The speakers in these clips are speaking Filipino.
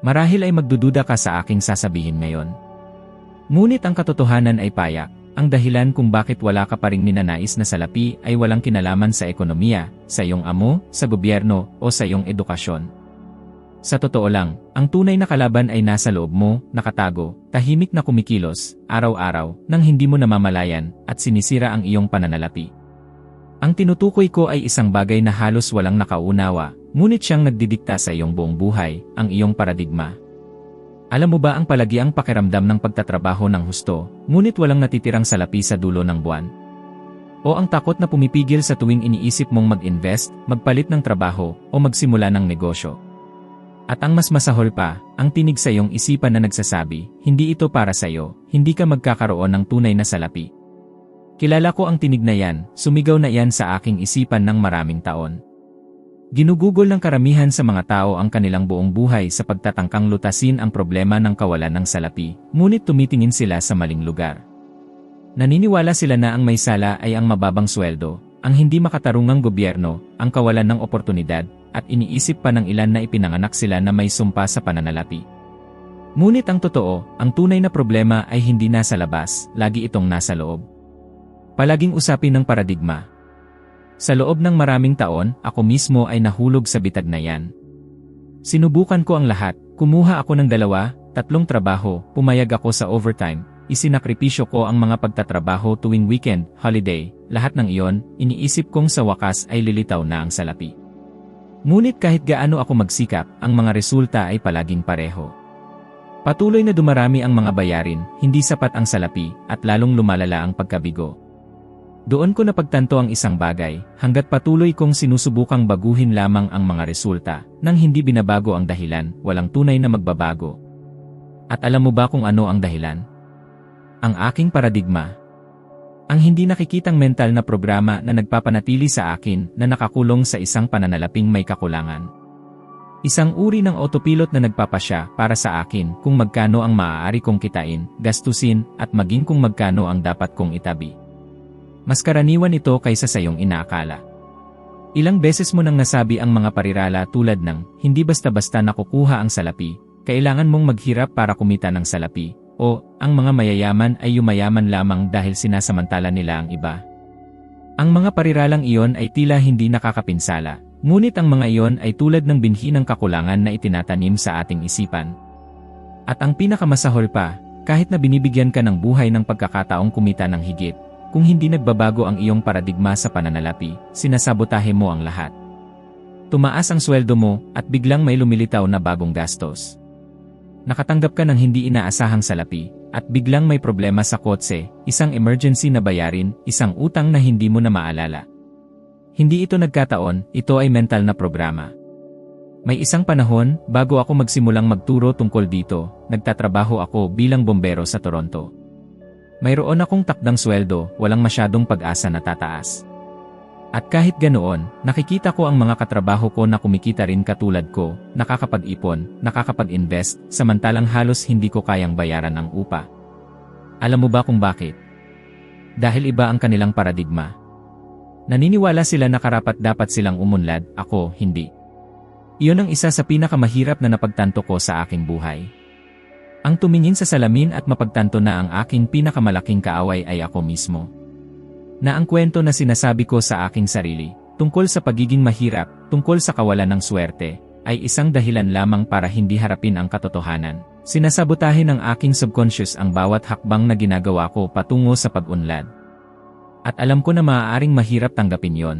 Marahil ay magdududa ka sa aking sasabihin ngayon. Ngunit ang katotohanan ay payak, ang dahilan kung bakit wala ka pa ring ninanais na salapi ay walang kinalaman sa ekonomiya, sa iyong amo, sa gobyerno, o sa iyong edukasyon. Sa totoo lang, ang tunay na kalaban ay nasa loob mo, nakatago, tahimik na kumikilos, araw-araw, nang hindi mo namamalayan, at sinisira ang iyong pananalapi. Ang tinutukoy ko ay isang bagay na halos walang nakaunawa, ngunit siyang nagdidikta sa iyong buong buhay, ang iyong paradigma. Alam mo ba ang palagiang pakiramdam ng pagtatrabaho ng husto, ngunit walang natitirang salapi sa dulo ng buwan? O ang takot na pumipigil sa tuwing iniisip mong mag-invest, magpalit ng trabaho, o magsimula ng negosyo? At ang mas masahol pa, ang tinig sa iyong isipan na nagsasabi, hindi ito para sa iyo, hindi ka magkakaroon ng tunay na salapi. Kilala ko ang tinig na yan, sumigaw na yan sa aking isipan ng maraming taon. Ginugugol ng karamihan sa mga tao ang kanilang buong buhay sa pagtatangkang lutasin ang problema ng kawalan ng salapi, ngunit tumitingin sila sa maling lugar. Naniniwala sila na ang may sala ay ang mababang sweldo, ang hindi makatarungang gobyerno, ang kawalan ng oportunidad, at iniisip pa ng ilan na ipinanganak sila na may sumpa sa pananalapi. Ngunit ang totoo, ang tunay na problema ay hindi nasa labas, lagi itong nasa loob. Palaging usapin ng paradigma. Sa loob ng maraming taon, ako mismo ay nahulog sa bitag na yan. Sinubukan ko ang lahat, kumuha ako ng dalawa, tatlong trabaho, pumayag ako sa overtime, isinakripisyo ko ang mga pagtatrabaho tuwing weekend, holiday, lahat ng iyon, iniisip kong sa wakas ay lilitaw na ang salapi. Ngunit kahit gaano ako magsikap, ang mga resulta ay palaging pareho. Patuloy na dumarami ang mga bayarin, hindi sapat ang salapi, at lalong lumalala ang pagkabigo. Doon ko napagtanto ang isang bagay, hanggat patuloy kong sinusubukang baguhin lamang ang mga resulta, nang hindi binabago ang dahilan, walang tunay na magbabago. At alam mo ba kung ano ang dahilan? Ang aking paradigma, ang hindi nakikitang mental na programa na nagpapanatili sa akin na nakakulong sa isang pananalaping may kakulangan. Isang uri ng autopilot na nagpapasya para sa akin kung magkano ang maaari kong kitain, gastusin, at maging kung magkano ang dapat kong itabi. Mas karaniwan ito kaysa sa iyong inaakala. Ilang beses mo nang nasabi ang mga parirala tulad ng, hindi basta-basta nakukuha ang salapi, kailangan mong maghirap para kumita ng salapi, o ang mga mayayaman ay yumayaman lamang dahil sinasamantala nila ang iba. Ang mga pariralang iyon ay tila hindi nakakapinsala, ngunit ang mga iyon ay tulad ng binhi ng kakulangan na itinatanim sa ating isipan. At ang pinakamasahol pa, kahit na binibigyan ka ng buhay ng pagkakataong kumita ng higit, kung hindi nagbabago ang iyong paradigma sa pananalapi, sinasabotahe mo ang lahat. Tumaas ang sweldo mo at biglang may lumilitaw na bagong gastos. Nakatanggap ka ng hindi inaasahang salapi, at biglang may problema sa kotse, isang emergency na bayarin, isang utang na hindi mo na maalala. Hindi ito nagkataon, ito ay mental na programa. May isang panahon, bago ako magsimulang magturo tungkol dito, nagtatrabaho ako bilang bombero sa Toronto. Mayroon akong takdang sweldo, walang masyadong pag-asa na tataas. At kahit ganoon, nakikita ko ang mga katrabaho ko na kumikita rin katulad ko, nakakapag-ipon, nakakapag-invest, samantalang halos hindi ko kayang bayaran ang upa. Alam mo ba kung bakit? Dahil iba ang kanilang paradigma. Naniniwala sila na karapat dapat silang umunlad, ako hindi. Iyon ang isa sa pinakamahirap na napagtanto ko sa aking buhay. Ang tumingin sa salamin at mapagtanto na ang aking pinakamalaking kaaway ay ako mismo na ang kwento na sinasabi ko sa aking sarili, tungkol sa pagiging mahirap, tungkol sa kawalan ng swerte, ay isang dahilan lamang para hindi harapin ang katotohanan. Sinasabotahin ng aking subconscious ang bawat hakbang na ginagawa ko patungo sa pag-unlad. At alam ko na maaaring mahirap tanggapin yon.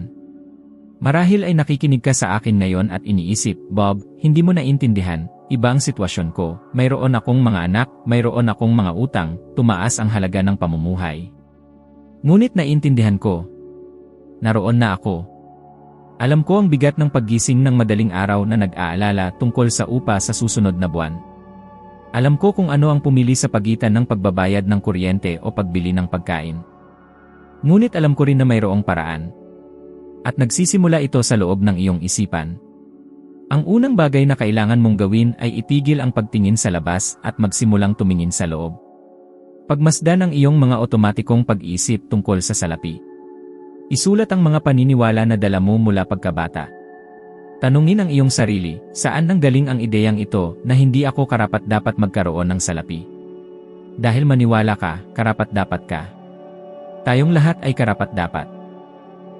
Marahil ay nakikinig ka sa akin ngayon at iniisip, Bob, hindi mo naintindihan, iba ang sitwasyon ko, mayroon akong mga anak, mayroon akong mga utang, tumaas ang halaga ng pamumuhay. Ngunit naiintindihan ko. Naroon na ako. Alam ko ang bigat ng paggising ng madaling araw na nag-aalala tungkol sa upa sa susunod na buwan. Alam ko kung ano ang pumili sa pagitan ng pagbabayad ng kuryente o pagbili ng pagkain. Ngunit alam ko rin na mayroong paraan. At nagsisimula ito sa loob ng iyong isipan. Ang unang bagay na kailangan mong gawin ay itigil ang pagtingin sa labas at magsimulang tumingin sa loob. Pagmasdan ang iyong mga otomatikong pag-isip tungkol sa salapi. Isulat ang mga paniniwala na dala mo mula pagkabata. Tanungin ang iyong sarili, saan nanggaling ang ideyang ito na hindi ako karapat dapat magkaroon ng salapi? Dahil maniwala ka, karapat dapat ka. Tayong lahat ay karapat dapat.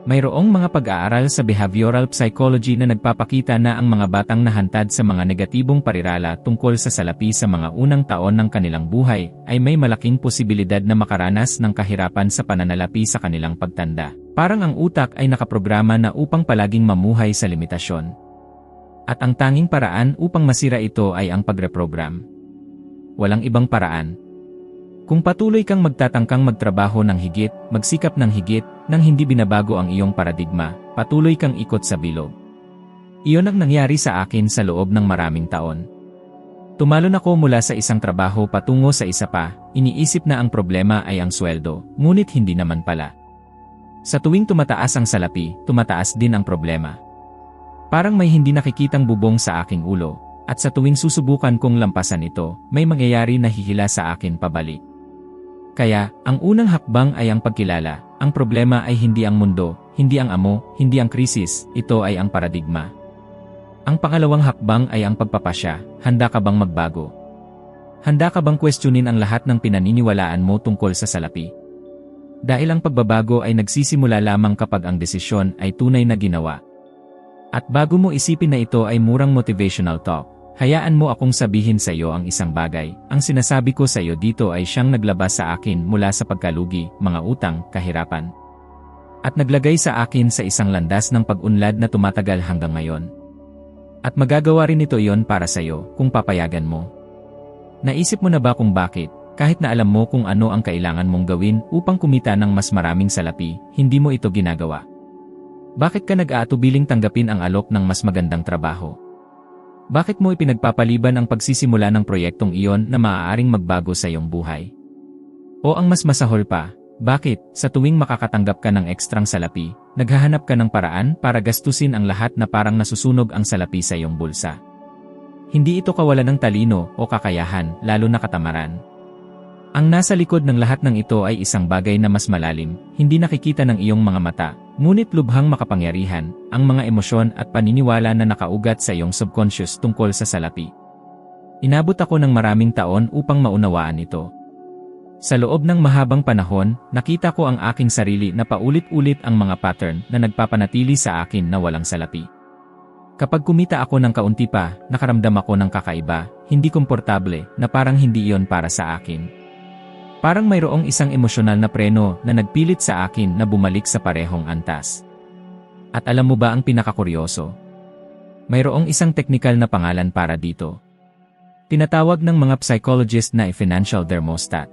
Mayroong mga pag-aaral sa behavioral psychology na nagpapakita na ang mga batang nahantad sa mga negatibong parirala tungkol sa salapi sa mga unang taon ng kanilang buhay ay may malaking posibilidad na makaranas ng kahirapan sa pananalapi sa kanilang pagtanda. Parang ang utak ay nakaprograma na upang palaging mamuhay sa limitasyon. At ang tanging paraan upang masira ito ay ang pagreprogram. Walang ibang paraan. Kung patuloy kang magtatangkang magtrabaho ng higit, magsikap ng higit, nang hindi binabago ang iyong paradigma, patuloy kang ikot sa bilog. Iyon ang nangyari sa akin sa loob ng maraming taon. Tumalon ako mula sa isang trabaho patungo sa isa pa, iniisip na ang problema ay ang sweldo, ngunit hindi naman pala. Sa tuwing tumataas ang salapi, tumataas din ang problema. Parang may hindi nakikitang bubong sa aking ulo, at sa tuwing susubukan kong lampasan ito, may mangyayari na hihila sa akin pabalik. Kaya, ang unang hakbang ay ang pagkilala. Ang problema ay hindi ang mundo, hindi ang amo, hindi ang krisis, ito ay ang paradigma. Ang pangalawang hakbang ay ang pagpapasya, handa ka bang magbago? Handa ka bang questionin ang lahat ng pinaniniwalaan mo tungkol sa salapi? Dahil ang pagbabago ay nagsisimula lamang kapag ang desisyon ay tunay na ginawa. At bago mo isipin na ito ay murang motivational talk, Hayaan mo akong sabihin sa iyo ang isang bagay. Ang sinasabi ko sa iyo dito ay siyang naglabas sa akin mula sa pagkalugi, mga utang, kahirapan. At naglagay sa akin sa isang landas ng pag-unlad na tumatagal hanggang ngayon. At magagawa rin ito iyon para sa iyo kung papayagan mo. Naisip mo na ba kung bakit, kahit na alam mo kung ano ang kailangan mong gawin upang kumita ng mas maraming salapi, hindi mo ito ginagawa? Bakit ka nag-aatubiling tanggapin ang alok ng mas magandang trabaho? Bakit mo ipinagpapaliban ang pagsisimula ng proyektong iyon na maaaring magbago sa iyong buhay? O ang mas masahol pa, bakit, sa tuwing makakatanggap ka ng ekstrang salapi, naghahanap ka ng paraan para gastusin ang lahat na parang nasusunog ang salapi sa iyong bulsa? Hindi ito kawalan ng talino o kakayahan, lalo na katamaran. Ang nasa likod ng lahat ng ito ay isang bagay na mas malalim, hindi nakikita ng iyong mga mata, Ngunit lubhang makapangyarihan, ang mga emosyon at paniniwala na nakaugat sa iyong subconscious tungkol sa salapi. Inabot ako ng maraming taon upang maunawaan ito. Sa loob ng mahabang panahon, nakita ko ang aking sarili na paulit-ulit ang mga pattern na nagpapanatili sa akin na walang salapi. Kapag kumita ako ng kaunti pa, nakaramdam ako ng kakaiba, hindi komportable, na parang hindi iyon para sa akin. Parang mayroong isang emosyonal na preno na nagpilit sa akin na bumalik sa parehong antas. At alam mo ba ang pinakakuryoso? Mayroong isang teknikal na pangalan para dito. Tinatawag ng mga psychologist na financial thermostat.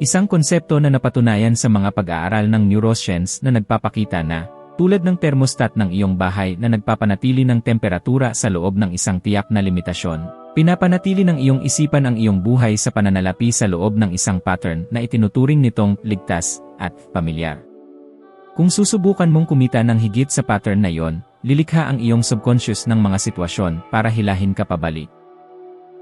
Isang konsepto na napatunayan sa mga pag-aaral ng neuroscience na nagpapakita na, tulad ng thermostat ng iyong bahay na nagpapanatili ng temperatura sa loob ng isang tiyak na limitasyon, Pinapanatili ng iyong isipan ang iyong buhay sa pananalapi sa loob ng isang pattern na itinuturing nitong ligtas at pamilyar. Kung susubukan mong kumita ng higit sa pattern na iyon, lilikha ang iyong subconscious ng mga sitwasyon para hilahin ka pabalik.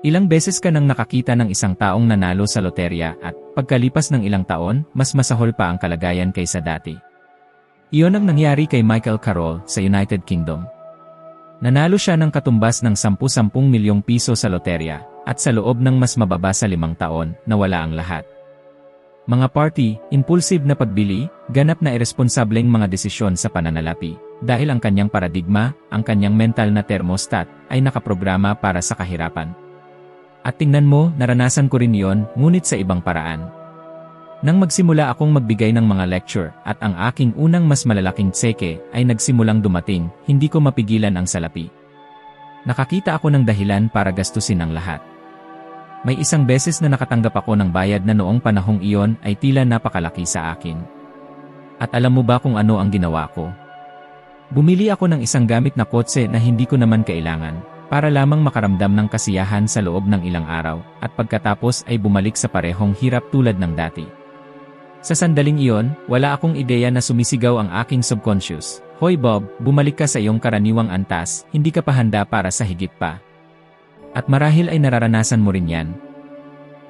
Ilang beses ka nang nakakita ng isang taong nanalo sa loterya at pagkalipas ng ilang taon, mas masahol pa ang kalagayan kaysa dati. Iyon ang nangyari kay Michael Carroll sa United Kingdom. Nanalo siya ng katumbas ng 10-10 milyong piso sa loterya, at sa loob ng mas mababa sa limang taon, nawala ang lahat. Mga party, impulsive na pagbili, ganap na irresponsableng mga desisyon sa pananalapi, dahil ang kanyang paradigma, ang kanyang mental na thermostat, ay nakaprograma para sa kahirapan. At tingnan mo, naranasan ko rin yon, ngunit sa ibang paraan. Nang magsimula akong magbigay ng mga lecture at ang aking unang mas malalaking tseke ay nagsimulang dumating, hindi ko mapigilan ang salapi. Nakakita ako ng dahilan para gastusin ang lahat. May isang beses na nakatanggap ako ng bayad na noong panahong iyon ay tila napakalaki sa akin. At alam mo ba kung ano ang ginawa ko? Bumili ako ng isang gamit na kotse na hindi ko naman kailangan, para lamang makaramdam ng kasiyahan sa loob ng ilang araw, at pagkatapos ay bumalik sa parehong hirap tulad ng dati. Sa sandaling iyon, wala akong ideya na sumisigaw ang aking subconscious. Hoy Bob, bumalik ka sa iyong karaniwang antas, hindi ka pa handa para sa higit pa. At marahil ay nararanasan mo rin yan.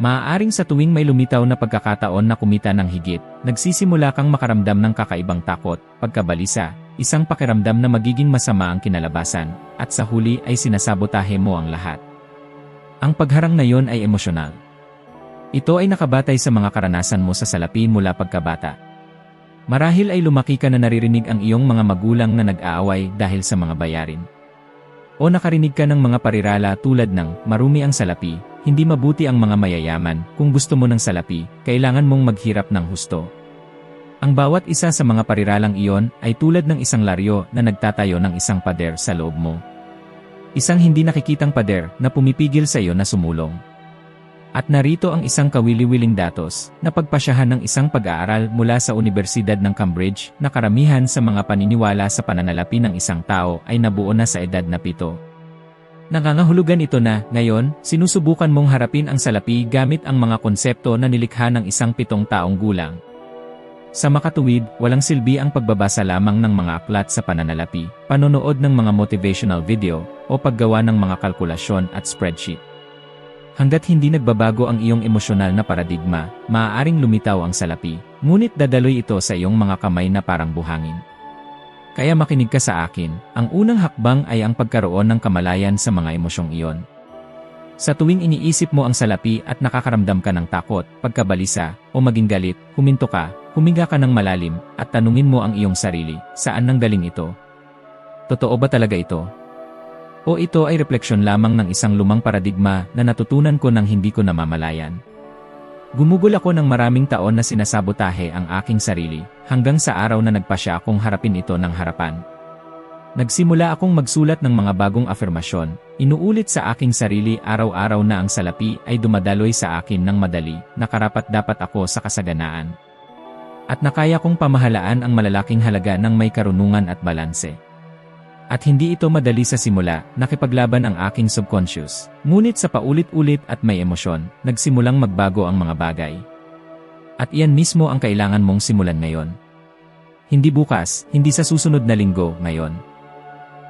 Maaaring sa tuwing may lumitaw na pagkakataon na kumita ng higit, nagsisimula kang makaramdam ng kakaibang takot, pagkabalisa, isang pakiramdam na magiging masama ang kinalabasan, at sa huli ay sinasabotahe mo ang lahat. Ang pagharang na yon ay emosyonal. Ito ay nakabatay sa mga karanasan mo sa salapi mula pagkabata. Marahil ay lumaki ka na naririnig ang iyong mga magulang na nag-aaway dahil sa mga bayarin. O nakarinig ka ng mga parirala tulad ng marumi ang salapi, hindi mabuti ang mga mayayaman, kung gusto mo ng salapi, kailangan mong maghirap ng husto. Ang bawat isa sa mga pariralang iyon ay tulad ng isang laryo na nagtatayo ng isang pader sa loob mo. Isang hindi nakikitang pader na pumipigil sa iyo na sumulong. At narito ang isang kawili-wiling datos na pagpasyahan ng isang pag-aaral mula sa Universidad ng Cambridge na karamihan sa mga paniniwala sa pananalapi ng isang tao ay nabuo na sa edad na pito. Nangangahulugan ito na, ngayon, sinusubukan mong harapin ang salapi gamit ang mga konsepto na nilikha ng isang pitong taong gulang. Sa makatuwid, walang silbi ang pagbabasa lamang ng mga aklat sa pananalapi, panonood ng mga motivational video, o paggawa ng mga kalkulasyon at spreadsheet. Hanggat hindi nagbabago ang iyong emosyonal na paradigma, maaaring lumitaw ang salapi, ngunit dadaloy ito sa iyong mga kamay na parang buhangin. Kaya makinig ka sa akin, ang unang hakbang ay ang pagkaroon ng kamalayan sa mga emosyong iyon. Sa tuwing iniisip mo ang salapi at nakakaramdam ka ng takot, pagkabalisa, o maging galit, huminto ka, huminga ka ng malalim, at tanungin mo ang iyong sarili, saan nang galing ito? Totoo ba talaga ito? O ito ay refleksyon lamang ng isang lumang paradigma na natutunan ko nang hindi ko namamalayan. Gumugol ako ng maraming taon na sinasabotahe ang aking sarili, hanggang sa araw na nagpasya akong harapin ito ng harapan. Nagsimula akong magsulat ng mga bagong afirmasyon, inuulit sa aking sarili araw-araw na ang salapi ay dumadaloy sa akin ng madali, nakarapat dapat ako sa kasaganaan. At nakaya kong pamahalaan ang malalaking halaga ng may karunungan at balanse. At hindi ito madali sa simula, nakipaglaban ang aking subconscious. Ngunit sa paulit-ulit at may emosyon, nagsimulang magbago ang mga bagay. At iyan mismo ang kailangan mong simulan ngayon. Hindi bukas, hindi sa susunod na linggo, ngayon.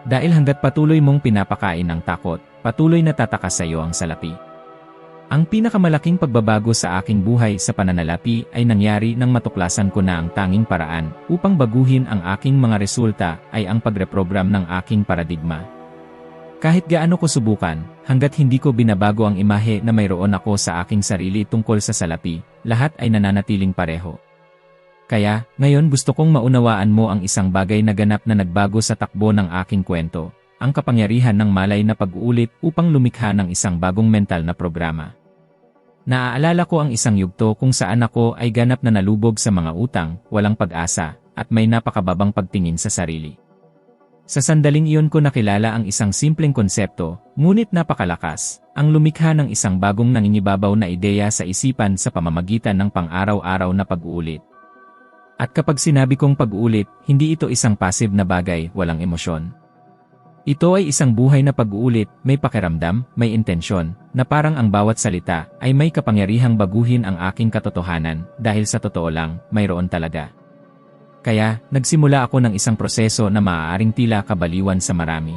Dahil hanggat patuloy mong pinapakain ang takot, patuloy na tatakas sa iyo ang salapi. Ang pinakamalaking pagbabago sa aking buhay sa pananalapi ay nangyari nang matuklasan ko na ang tanging paraan upang baguhin ang aking mga resulta ay ang pagreprogram ng aking paradigma. Kahit gaano ko subukan, hanggat hindi ko binabago ang imahe na mayroon ako sa aking sarili tungkol sa salapi, lahat ay nananatiling pareho. Kaya, ngayon gusto kong maunawaan mo ang isang bagay na ganap na nagbago sa takbo ng aking kwento, ang kapangyarihan ng malay na pag-uulit upang lumikha ng isang bagong mental na programa. Naaalala ko ang isang yugto kung saan ako ay ganap na nalubog sa mga utang, walang pag-asa, at may napakababang pagtingin sa sarili. Sa sandaling iyon ko nakilala ang isang simpleng konsepto, ngunit napakalakas, ang lumikha ng isang bagong nangingibabaw na ideya sa isipan sa pamamagitan ng pang-araw-araw na pag-uulit. At kapag sinabi kong pag-uulit, hindi ito isang passive na bagay, walang emosyon. Ito ay isang buhay na pag-uulit, may pakiramdam, may intensyon, na parang ang bawat salita ay may kapangyarihang baguhin ang aking katotohanan dahil sa totoo lang, mayroon talaga. Kaya, nagsimula ako ng isang proseso na maaaring tila kabaliwan sa marami.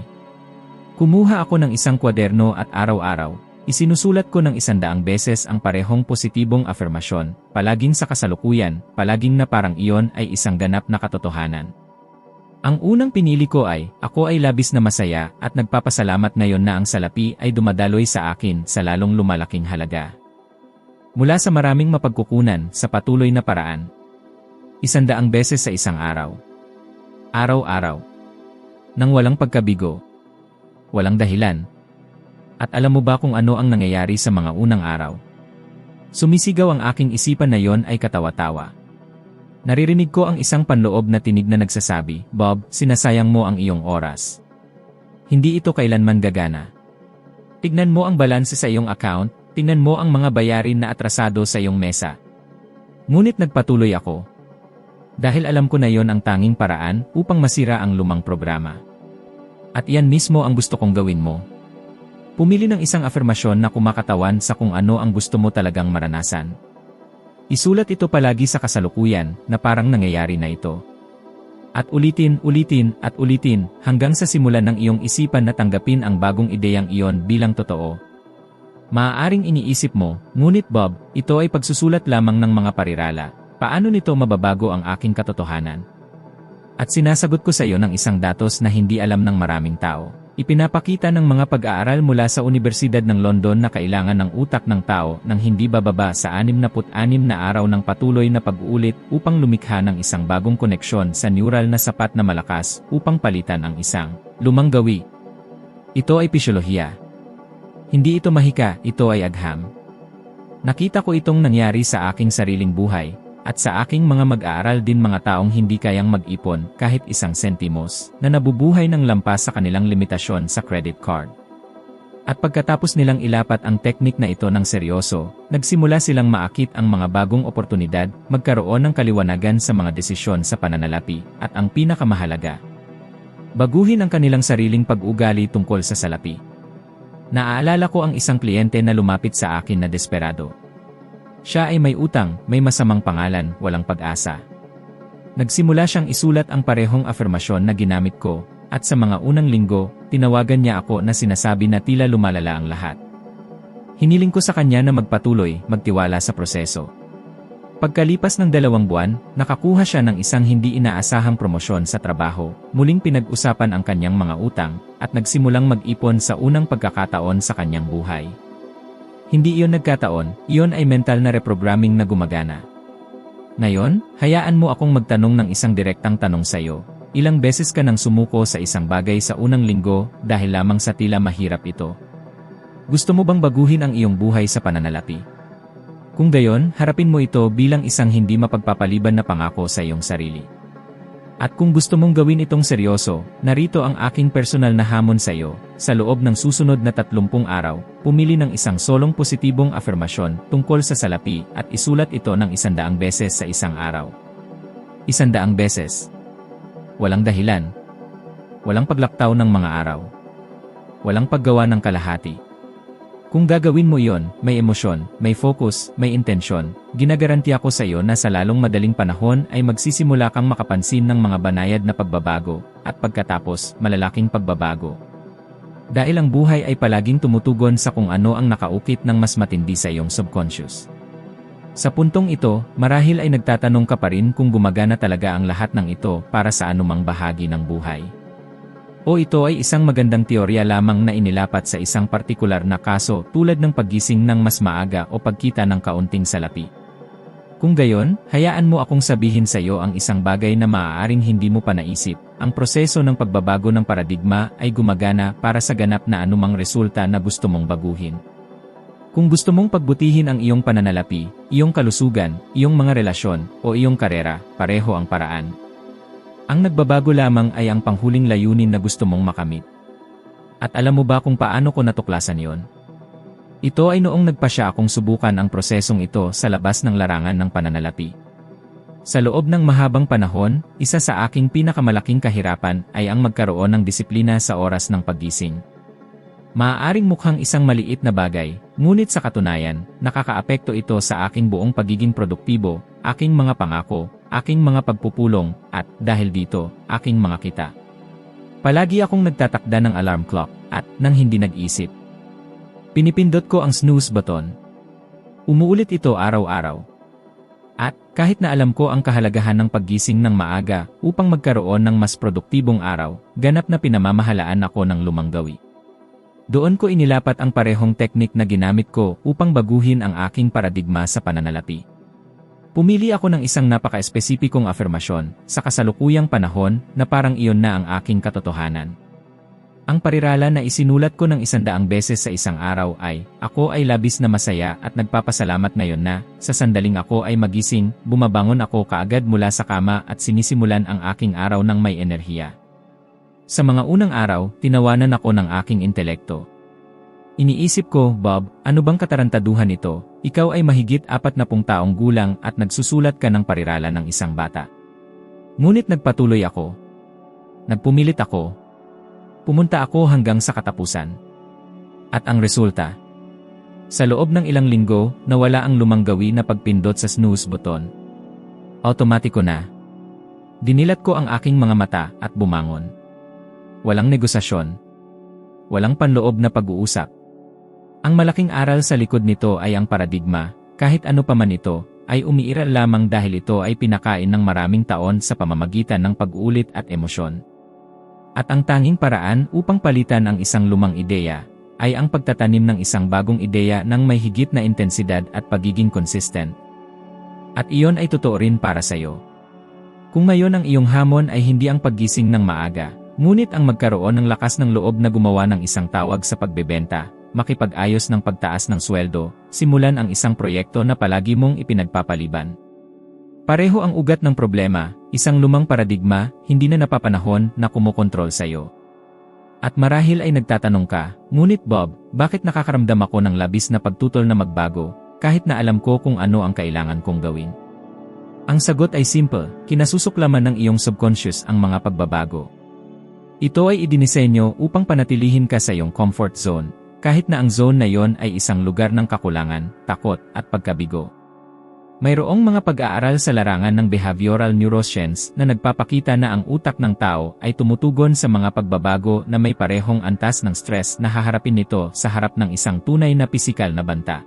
Kumuha ako ng isang kwaderno at araw-araw, isinusulat ko ng isandaang beses ang parehong positibong afirmasyon, palaging sa kasalukuyan, palaging na parang iyon ay isang ganap na katotohanan. Ang unang pinili ko ay, ako ay labis na masaya at nagpapasalamat ngayon na ang salapi ay dumadaloy sa akin sa lalong lumalaking halaga. Mula sa maraming mapagkukunan sa patuloy na paraan. Isandaang beses sa isang araw. Araw-araw. Nang walang pagkabigo. Walang dahilan. At alam mo ba kung ano ang nangyayari sa mga unang araw? Sumisigaw ang aking isipan na yon ay katawa-tawa. Naririnig ko ang isang panloob na tinig na nagsasabi, Bob, sinasayang mo ang iyong oras. Hindi ito kailanman gagana. Tignan mo ang balanse sa iyong account, tingnan mo ang mga bayarin na atrasado sa iyong mesa. Ngunit nagpatuloy ako. Dahil alam ko na yon ang tanging paraan upang masira ang lumang programa. At iyan mismo ang gusto kong gawin mo. Pumili ng isang afirmasyon na kumakatawan sa kung ano ang gusto mo talagang maranasan. Isulat ito palagi sa kasalukuyan na parang nangyayari na ito. At ulitin, ulitin, at ulitin hanggang sa simulan ng iyong isipan na tanggapin ang bagong ideyang iyon bilang totoo. Maaaring iniisip mo, ngunit Bob, ito ay pagsusulat lamang ng mga parirala. Paano nito mababago ang aking katotohanan? At sinasagot ko sa iyo ng isang datos na hindi alam ng maraming tao. Ipinapakita ng mga pag-aaral mula sa Universidad ng London na kailangan ng utak ng tao ng hindi bababa sa 66 na araw ng patuloy na pag-uulit upang lumikha ng isang bagong koneksyon sa neural na sapat na malakas upang palitan ang isang lumang gawi. Ito ay pisyolohiya. Hindi ito mahika, ito ay agham. Nakita ko itong nangyari sa aking sariling buhay, at sa aking mga mag-aaral din mga taong hindi kayang mag-ipon kahit isang sentimos na nabubuhay ng lampas sa kanilang limitasyon sa credit card. At pagkatapos nilang ilapat ang teknik na ito ng seryoso, nagsimula silang maakit ang mga bagong oportunidad, magkaroon ng kaliwanagan sa mga desisyon sa pananalapi, at ang pinakamahalaga, baguhin ang kanilang sariling pag-ugali tungkol sa salapi. Naaalala ko ang isang kliyente na lumapit sa akin na desperado. Siya ay may utang, may masamang pangalan, walang pag-asa. Nagsimula siyang isulat ang parehong afirmasyon na ginamit ko, at sa mga unang linggo, tinawagan niya ako na sinasabi na tila lumalala ang lahat. Hiniling ko sa kanya na magpatuloy, magtiwala sa proseso. Pagkalipas ng dalawang buwan, nakakuha siya ng isang hindi inaasahang promosyon sa trabaho, muling pinag-usapan ang kanyang mga utang, at nagsimulang mag-ipon sa unang pagkakataon sa kanyang buhay. Hindi iyon nagkataon, iyon ay mental na reprogramming na gumagana. Ngayon, hayaan mo akong magtanong ng isang direktang tanong sa iyo. Ilang beses ka nang sumuko sa isang bagay sa unang linggo dahil lamang sa tila mahirap ito? Gusto mo bang baguhin ang iyong buhay sa pananalapi? Kung gayon, harapin mo ito bilang isang hindi mapagpapaliban na pangako sa iyong sarili. At kung gusto mong gawin itong seryoso, narito ang aking personal na hamon sa iyo. Sa loob ng susunod na 30 araw, pumili ng isang solong positibong afirmasyon tungkol sa salapi at isulat ito ng isandaang beses sa isang araw. Isandaang beses. Walang dahilan. Walang paglaktaw ng mga araw. Walang paggawa ng kalahati. Kung gagawin mo iyon, may emosyon, may focus, may intensyon, ginagaranti ako sa iyo na sa lalong madaling panahon ay magsisimula kang makapansin ng mga banayad na pagbabago, at pagkatapos, malalaking pagbabago. Dahil ang buhay ay palaging tumutugon sa kung ano ang nakaukit ng mas matindi sa iyong subconscious. Sa puntong ito, marahil ay nagtatanong ka pa rin kung gumagana talaga ang lahat ng ito para sa anumang bahagi ng buhay. O ito ay isang magandang teorya lamang na inilapat sa isang partikular na kaso tulad ng paggising ng mas maaga o pagkita ng kaunting salapi. Kung gayon, hayaan mo akong sabihin sa iyo ang isang bagay na maaaring hindi mo pa naisip. Ang proseso ng pagbabago ng paradigma ay gumagana para sa ganap na anumang resulta na gusto mong baguhin. Kung gusto mong pagbutihin ang iyong pananalapi, iyong kalusugan, iyong mga relasyon, o iyong karera, pareho ang paraan. Ang nagbabago lamang ay ang panghuling layunin na gusto mong makamit. At alam mo ba kung paano ko natuklasan yon? Ito ay noong nagpasya akong subukan ang prosesong ito sa labas ng larangan ng pananalapi. Sa loob ng mahabang panahon, isa sa aking pinakamalaking kahirapan ay ang magkaroon ng disiplina sa oras ng paggising. Maaaring mukhang isang maliit na bagay, ngunit sa katunayan, nakakaapekto ito sa aking buong pagiging produktibo, aking mga pangako, aking mga pagpupulong, at, dahil dito, aking mga kita. Palagi akong nagtatakda ng alarm clock, at, nang hindi nag-isip. Pinipindot ko ang snooze button. Umuulit ito araw-araw. At, kahit na alam ko ang kahalagahan ng paggising ng maaga upang magkaroon ng mas produktibong araw, ganap na pinamamahalaan ako ng lumang gawi. Doon ko inilapat ang parehong teknik na ginamit ko upang baguhin ang aking paradigma sa pananalapi. Pumili ako ng isang napaka-espesipikong afirmasyon sa kasalukuyang panahon na parang iyon na ang aking katotohanan. Ang parirala na isinulat ko ng isandaang beses sa isang araw ay, ako ay labis na masaya at nagpapasalamat ngayon na, sa sandaling ako ay magising, bumabangon ako kaagad mula sa kama at sinisimulan ang aking araw ng may enerhiya. Sa mga unang araw, tinawanan ako ng aking intelekto. Iniisip ko, Bob, ano bang katarantaduhan ito, ikaw ay mahigit apat na pung taong gulang at nagsusulat ka ng parirala ng isang bata. Ngunit nagpatuloy ako. Nagpumilit ako. Pumunta ako hanggang sa katapusan. At ang resulta? Sa loob ng ilang linggo, nawala ang lumanggawi na pagpindot sa snooze button. Automatiko na. Dinilat ko ang aking mga mata at bumangon. Walang negosasyon. Walang panloob na pag-uusap ang malaking aral sa likod nito ay ang paradigma, kahit ano pa man ito, ay umiiral lamang dahil ito ay pinakain ng maraming taon sa pamamagitan ng pag-ulit at emosyon. At ang tanging paraan upang palitan ang isang lumang ideya ay ang pagtatanim ng isang bagong ideya ng may higit na intensidad at pagiging consistent. At iyon ay totoo rin para sa iyo. Kung ngayon ang iyong hamon ay hindi ang paggising ng maaga, ngunit ang magkaroon ng lakas ng loob na gumawa ng isang tawag sa pagbebenta, makipag-ayos ng pagtaas ng sweldo, simulan ang isang proyekto na palagi mong ipinagpapaliban. Pareho ang ugat ng problema, isang lumang paradigma, hindi na napapanahon na kumokontrol sa iyo. At marahil ay nagtatanong ka, ngunit Bob, bakit nakakaramdam ako ng labis na pagtutol na magbago, kahit na alam ko kung ano ang kailangan kong gawin? Ang sagot ay simple, kinasusuklaman ng iyong subconscious ang mga pagbabago. Ito ay idinisenyo upang panatilihin ka sa iyong comfort zone, kahit na ang zone na yon ay isang lugar ng kakulangan, takot, at pagkabigo. Mayroong mga pag-aaral sa larangan ng behavioral neuroscience na nagpapakita na ang utak ng tao ay tumutugon sa mga pagbabago na may parehong antas ng stress na haharapin nito sa harap ng isang tunay na pisikal na banta.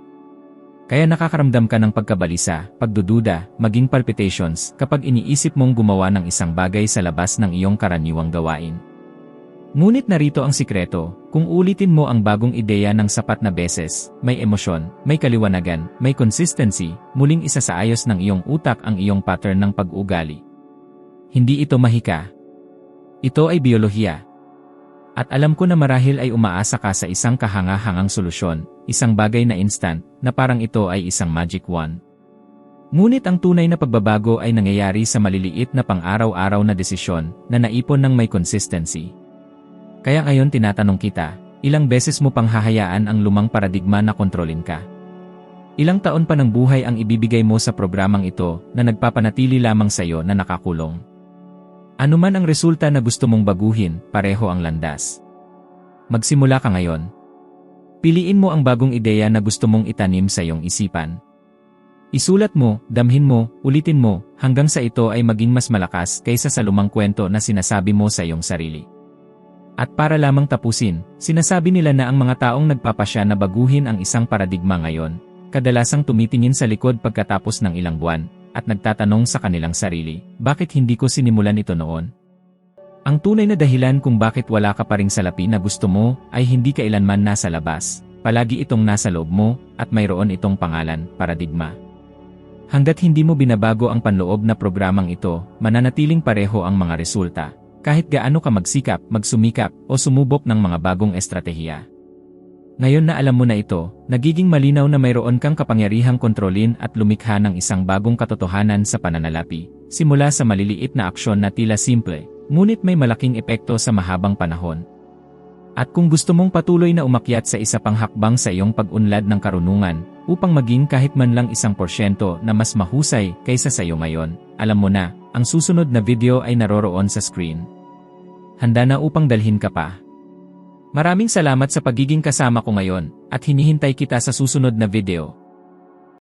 Kaya nakakaramdam ka ng pagkabalisa, pagdududa, maging palpitations kapag iniisip mong gumawa ng isang bagay sa labas ng iyong karaniwang gawain. Ngunit narito ang sikreto, kung ulitin mo ang bagong ideya ng sapat na beses, may emosyon, may kaliwanagan, may consistency, muling isasaayos ng iyong utak ang iyong pattern ng pag-ugali. Hindi ito mahika. Ito ay biyolohiya. At alam ko na marahil ay umaasa ka sa isang kahanga-hangang solusyon, isang bagay na instant, na parang ito ay isang magic wand. Ngunit ang tunay na pagbabago ay nangyayari sa maliliit na pang-araw-araw na desisyon na naipon ng may consistency. Kaya ngayon tinatanong kita, ilang beses mo pang hahayaan ang lumang paradigma na kontrolin ka? Ilang taon pa ng buhay ang ibibigay mo sa programang ito na nagpapanatili lamang sa iyo na nakakulong? Ano man ang resulta na gusto mong baguhin, pareho ang landas. Magsimula ka ngayon. Piliin mo ang bagong ideya na gusto mong itanim sa iyong isipan. Isulat mo, damhin mo, ulitin mo, hanggang sa ito ay maging mas malakas kaysa sa lumang kwento na sinasabi mo sa iyong sarili. At para lamang tapusin, sinasabi nila na ang mga taong nagpapasya na baguhin ang isang paradigma ngayon, kadalasang tumitingin sa likod pagkatapos ng ilang buwan, at nagtatanong sa kanilang sarili, bakit hindi ko sinimulan ito noon? Ang tunay na dahilan kung bakit wala ka pa ring salapi na gusto mo ay hindi kailanman nasa labas, palagi itong nasa loob mo, at mayroon itong pangalan, paradigma. Hanggat hindi mo binabago ang panloob na programang ito, mananatiling pareho ang mga resulta, kahit gaano ka magsikap, magsumikap, o sumubok ng mga bagong estratehiya. Ngayon na alam mo na ito, nagiging malinaw na mayroon kang kapangyarihang kontrolin at lumikha ng isang bagong katotohanan sa pananalapi, simula sa maliliit na aksyon na tila simple, ngunit may malaking epekto sa mahabang panahon. At kung gusto mong patuloy na umakyat sa isa pang hakbang sa iyong pag-unlad ng karunungan, upang maging kahit man lang isang porsyento na mas mahusay kaysa sa iyo ngayon, alam mo na, ang susunod na video ay naroroon sa screen. Handa na upang dalhin ka pa. Maraming salamat sa pagiging kasama ko ngayon, at hinihintay kita sa susunod na video.